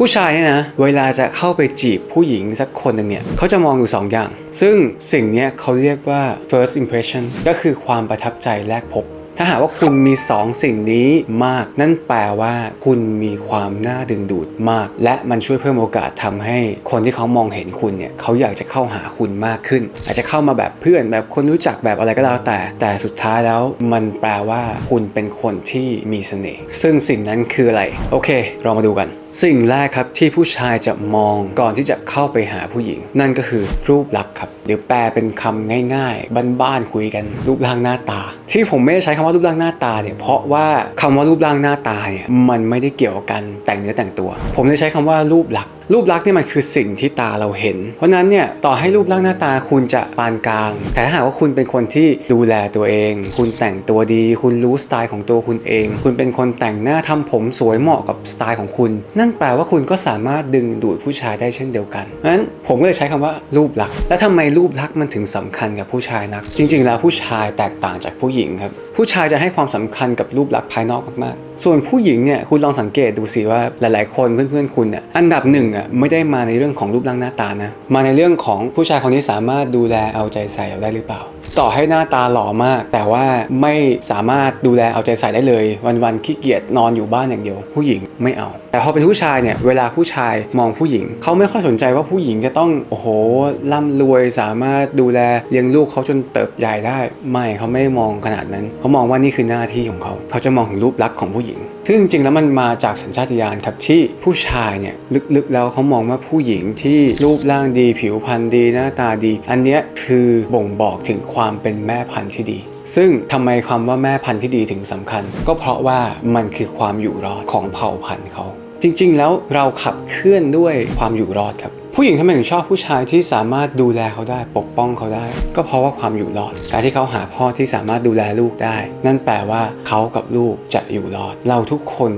ผู้ชายเนี่ยนะเวลาจะเข้าไปจีบผู้หญิงสักคนหนึ่งเนี่ยเขาจะมองอยู่ 2 อย่าง ซึ่งสิ่งนี้เขาเรียกว่า first impression ก็คือความประทับใจแรกพบ ถ้าหากว่าคุณมี 2 สิ่งนี้มาก นั่นแปลว่าคุณมีความน่าดึงดูดมาก และมันช่วยเพิ่มโอกาสทำให้คนที่เขามองเห็นคุณเนี่ยเขาอยากจะเข้าหาคุณมากขึ้น อาจจะเข้ามาแบบเพื่อนแบบคนรู้จักแบบอะไรก็แล้วแต่ แต่สุดท้ายแล้วมันแปลว่าคุณเป็นคนที่มีเสน่ห์ซึ่งสิ่งนั้นคืออะไร โอเค เรามาดูกัน สิ่งแรกครับที่ผู้ชายจะมองก่อนที่จะเข้าไปหาผู้หญิง นั่นก็คือรูปลักษณ์ครับหรือแปลเป็นคำง่ายๆบ้านๆคุยกันรูปร่างหน้าตา ที่ผมไม่ได้ใช้คำว่ารูปร่างหน้าตาเนี่ยเพราะว่าคำว่ารูปร่างหน้าตาเนี่ยมันไม่ได้เกี่ยวกับการแต่งเนื้อแต่งตัว ผมเลยใช้คำว่ารูปลักษณ์รูปลักษณ์เนี่ยมันคือสิ่งที่ตาเราเห็น เพราะนั้นเนี่ยต่อให้รูปร่างหน้าตาคุณจะปานกลาง แต่ถ้าหากว่าคุณเป็นคนที่ดูแลตัวเอง คุณแต่งตัวดี คุณรู้สไตล์ของตัวคุณเอง คุณเป็นคนแต่งหน้าทำผมสวยเหมาะกับสไตล์ของคุณ นั่นแปลว่าคุณก็สามารถดึงดูดผู้ชายได้เช่นเดียวกันเพราะฉะนั้นผมก็เลยใช้คำว่ารูปลักษณ์และทำไมรูปลักษณ์มันถึงสำคัญกับผู้ชายนัก จริง ๆ แล้วผู้ชายแตกต่างจากผู้หญิงครับ ผู้ชายจะให้ความสำคัญกับรูปลักษณ์ภายนอกมากๆ ส่วนผู้หญิงเนี่ยคุณลองสังเกตดูสิว่าหลาย ๆ คนเพื่อน ๆ คุณเนี่ยอันดับหนึ่งอะไม่ได้มาในเรื่องของรูปร่างหน้าตานะ มาในเรื่องของผู้ชายคนนี้สามารถดูแลเอาใจใส่เราได้หรือเปล่า ต่อให้หน้าตาหล่อมาก แต่ว่าไม่สามารถดูแลเอาใจใส่ได้เลย วันๆขี้เกียจนอนอยู่บ้านอย่างเดียว ผู้หญิงไม่เอา แต่พอเป็นผู้ชายเนี่ยเวลาผู้ชายมองผู้หญิง เขาไม่ค่อยสนใจว่าผู้หญิงจะต้องโอ้โหร่ำรวยสามารถดูแลเลี้ยงลูกเขาจนเติบใหญ่ได้ ไม่เขาไม่มองขนาดนั้น เขามองว่านี่คือหน้าที่ของเขา เขาจะมองถึงรูปลักษณ์ของผู้หญิงซึ่งจริงๆแล้วมันมาจากสัญชาตญาณครับที่ผู้ชายเนี่ยลึกๆแล้วเขามองว่าผู้หญิงที่รูปร่างดีผิวพรรณดีหน้าตาดี อันเนี้ยคือบ่งบอกถึงความความเป็นแม่พันธุ์ที่ดี ซึ่งทำไมคำว่าแม่พันธุ์ที่ดีถึงสำคัญ ก็เพราะว่ามันคือความอยู่รอดของเผ่าพันธุ์เขา จริงๆ แล้วเราขับเคลื่อนด้วยความอยู่รอดครับ ผู้หญิงทำไมถึงชอบผู้ชายที่สามารถดูแลเขาได้ปกป้องเขาได้ ก็เพราะว่าความอยู่รอด การที่เขาหาพ่อที่สามารถดูแลลูกได้ นั่นแปลว่าเขากับลูกจะอยู่รอด เราทุกคน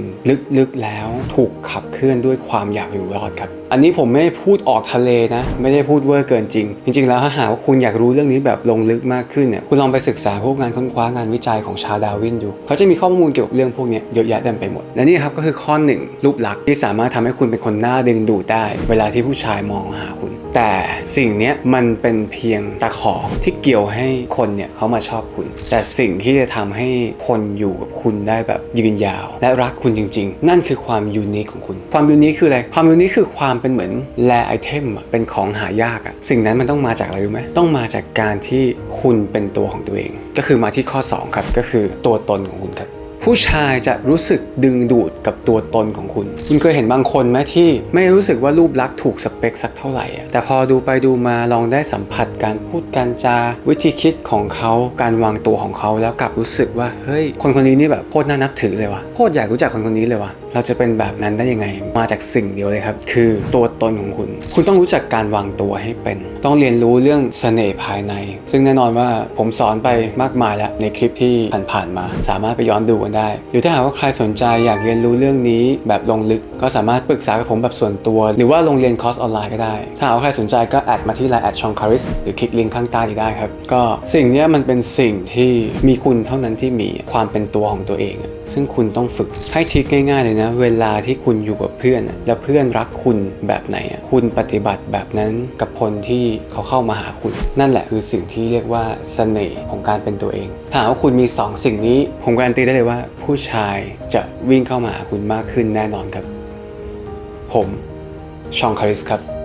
ลึกๆแล้วถูกขับเคลื่อนด้วยความอยากอยู่รอดครับอันนี้ผมไม่ได้พูดออกทะเลนะ ไม่ได้พูดเวอร์เกินจริง จริง ๆ แล้วถ้าหากว่าคุณอยากรู้เรื่องนี้แบบลงลึกมากขึ้นเนี่ยคุณลองไปศึกษาพวกงานค้นคว้างานวิจัยของชาดาวินอยู่เขาจะมีข้อมูลเกี่ยวกับเรื่องพวกนี้เยอะแยะเต็มไปหมดและนี่ครับก็คือข้อหนึ่งรูปลักษณ์ที่สามารถทำให้คุณเป็นคนน่าดึงดูดได้ เวลาที่ผู้ชายมองหาคุณ แต่สิ่งนี้มันเป็นเพียงตะขอที่เกี่ยวให้คนเนี่ยเขามาชอบคุณ แต่สิ่งที่จะทำให้คนอยู่กับคุณได้แบบยืนยาว และรักคุณจริง ๆ นั่นคือความยูนิคของคุณ ความยูนิคคืออะไร ความยูนิคคือความเป็นเหมือนแลไอเทมเป็นของหายากอะสิ่งนั้นมันต้องมาจากอะไรรู้ไหมต้องมาจากการที่คุณเป็นตัวของตัวเอง ก็คือมาที่ข้อสองครับ ก็คือตัวตนของคุณครับ ผู้ชายจะรู้สึกดึงดูดกับตัวตนของคุณ คุณเคยเห็นบางคนไหมที่ไม่รู้สึกว่ารูปลักษณ์ถูกสเปคสักเท่าไหร่อะแต่พอดูไปดูมาลองได้สัมผัสการพูดการจา วิธีคิดของเขาการวางตัวของเขาแล้วกลับรู้สึกว่าเฮ้ยคนคนนี้นี่แบบโคตรน่านับถือเลยวะโคตรอยากรู้จักคนคนนี้เลยวะเราจะเป็นแบบนั้นได้ยังไง มาจากสิ่งเดียวเลยครับ คือตัวตนของคุณ คุณต้องรู้จักการวางตัวให้เป็น ต้องเรียนรู้เรื่องเสน่ห์ภายใน ซึ่งแน่นอนว่าผมสอนไปมากมายแล้วในคลิปที่ผ่านๆมา สามารถไปย้อนดูกันได้หรือถ้าหากว่าใครสนใจอยากเรียนรู้เรื่องนี้แบบลงลึก ก็สามารถปรึกษากับผมแบบส่วนตัว หรือว่าลงเรียนคอร์สออนไลน์ก็ได้ ถ้าหากว่าใครสนใจก็แอดมาที่ไลน์แอดชองคาริสหรือคลิกลิงก์ข้างใต้นี้ได้ครับ ก็สิ่งนี้มันเป็นสิ่งที่มีคุณเท่านั้นที่มีความเป็นตัวของตัวเอง ซึ่งคุณต้องฝึกให้ทริคง่ายๆเลยนะ เวลาที่คุณอยู่กับเพื่อน แล้วเพื่อนรักคุณแบบไหน คุณปฏิบัติแบบนั้นกับคนที่เขาเข้ามาหาคุณ นั่นแหละคือสิ่งที่เรียกว่าเสน่ห์ของการเป็นตัวเอง ถ้าหากว่าคุณมีสองสิ่งนี้ผมการันตีได้เลยว่าผู้ชายจะวิ่งเข้ามาหาคุณมากขึ้นแน่นอนครับ ผม ชองคาริสครับ